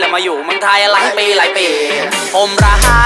แล้วมาอยู่เมืองไทยหลายปีหลายปี ผมรัก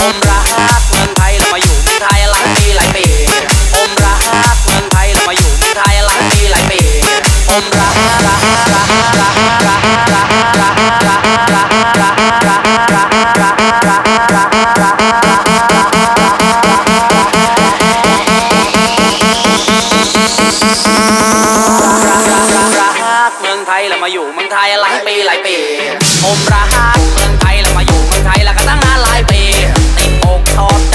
อมรักเมืองไทยแล้วมาอยู่เมืองไทยหลายปีหลายปีอมรักเมืองไทยแล้วมาอยู่เมืองไทยหลายปีหลายปีอมรักรักรักรักรักรักรักรักรักรักรักรักรักรักรักรักรักเมืองไทยแล้วมาอยู่เมืองไทยหลายปีหลายปีอมรัก talk